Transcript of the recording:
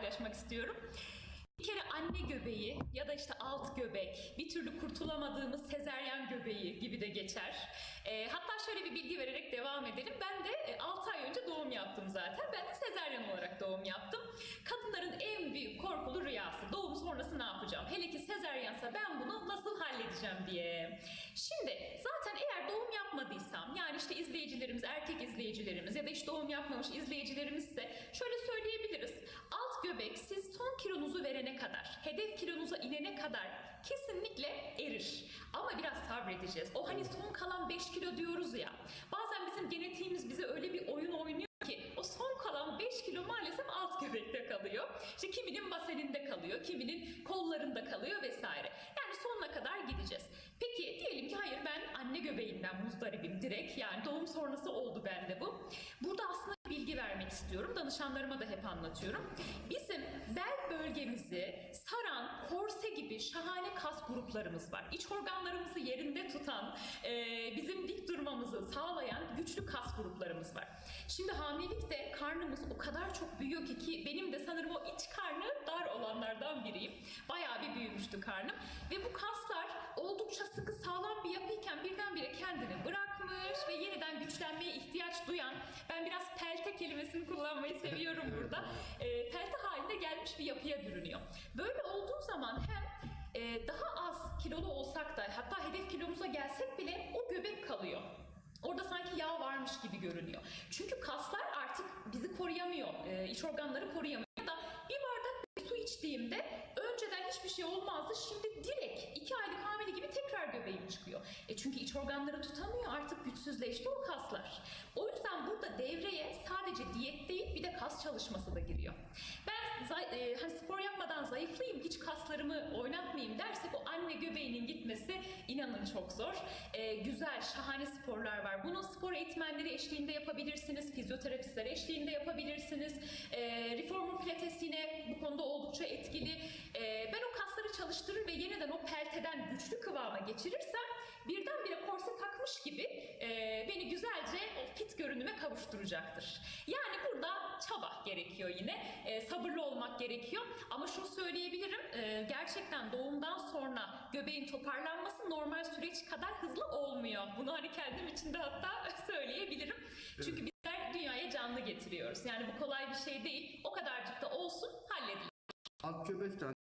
paylaşmak istiyorum. Bir kere anne göbeği ya da işte alt göbek, bir türlü kurtulamadığımız sezeryan göbeği gibi de geçer. Ee, hatta şöyle bir bilgi vererek devam edelim. Ben de 6 ay önce doğum yaptım zaten. Ben de sezeryan olarak doğum yaptım. Kadınların en büyük korkulu rüyası. Doğum sonrası ne yapacağım? Hele ki sezeryansa ben bunu nasıl halledeceğim diye. Şimdi zaten eğer doğum yapmadıysam yani işte izleyicilerimiz, erkek izleyicilerimiz ya da hiç doğum yapmamış izleyicilerimizse şöyle söyleyebiliriz. Göbek siz son kilonuzu verene kadar, hedef kilonuza inene kadar kesinlikle erir. Ama biraz sabredeceğiz. O hani son kalan 5 kilo diyoruz ya. Bazen bizim genetiğimiz bize öyle bir oyun oynuyor ki o son kalan 5 kilo maalesef alt göbekte kalıyor. İşte kiminin baseninde kalıyor, kiminin kollarında kalıyor vesaire. Yani sonuna kadar gideceğiz. Peki diyelim ki hayır ben anne göbeğinden muzdaribim direkt yani doğum sonrası oldu bende bu. Burada aslında vermek istiyorum. Danışanlarıma da hep anlatıyorum. Bizim bel bölgemizi saran korse gibi şahane kas gruplarımız var. İç organlarımızı yerinde tutan, e, bizim dik durmamızı sağlayan güçlü kas gruplarımız var. Şimdi hamilelikte karnımız o kadar çok büyüyor ki ki benim de sanırım o iç karnı dar olanlardan biriyim. Bayağı bir büyümüştü karnım ve bu kaslar oldukça sıkı sağlam bir yapıyken birdenbire kendini bırakmış kelimesini kullanmayı seviyorum burada. E, pelte haline gelmiş bir yapıya bürünüyor. Böyle olduğu zaman hem e, daha az kilolu olsak da hatta hedef kilomuza gelsek bile o göbek kalıyor. Orada sanki yağ varmış gibi görünüyor. Çünkü kaslar artık bizi koruyamıyor, e, iç organları koruyamıyor. Ya da bir bardak su içtiğimde önceden hiçbir şey olmazdı. Şimdi direkt iki aylık hamile gibi tekrar göbeğim çıkıyor. E çünkü iç organları tutamıyor artık güçsüzleşti o kaslar. O yüzden burada devreye sadece diyet değil bir de kas çalışması da giriyor. Ben e, hani spor yapmadan zayıflayayım hiç kaslarımı oynatmayayım dersek o anne göbeğinin gitmesi inanın çok zor. E, güzel şahane sporlar var. Bunu spor eğitmenleri eşliğinde yapabilirsiniz. Fizyoterapistler eşliğinde yapabilirsiniz. E, reformer pilates yine bu konuda oldukça etkili. E, ben o kasları çalıştırır ve yeniden o pelteden güçlü kıvama geçirirsem birdenbire korse takmış gibi kavuşturacaktır. Yani burada çaba gerekiyor yine. E, sabırlı olmak gerekiyor. Ama şunu söyleyebilirim. e, gerçekten doğumdan sonra göbeğin toparlanması normal süreç kadar hızlı olmuyor. Bunu hani kendim için de hatta söyleyebilirim. Çünkü bizler dünyaya canlı getiriyoruz. Yani bu kolay bir şey değil. O kadarcık da olsun halledilir. Alt göbekten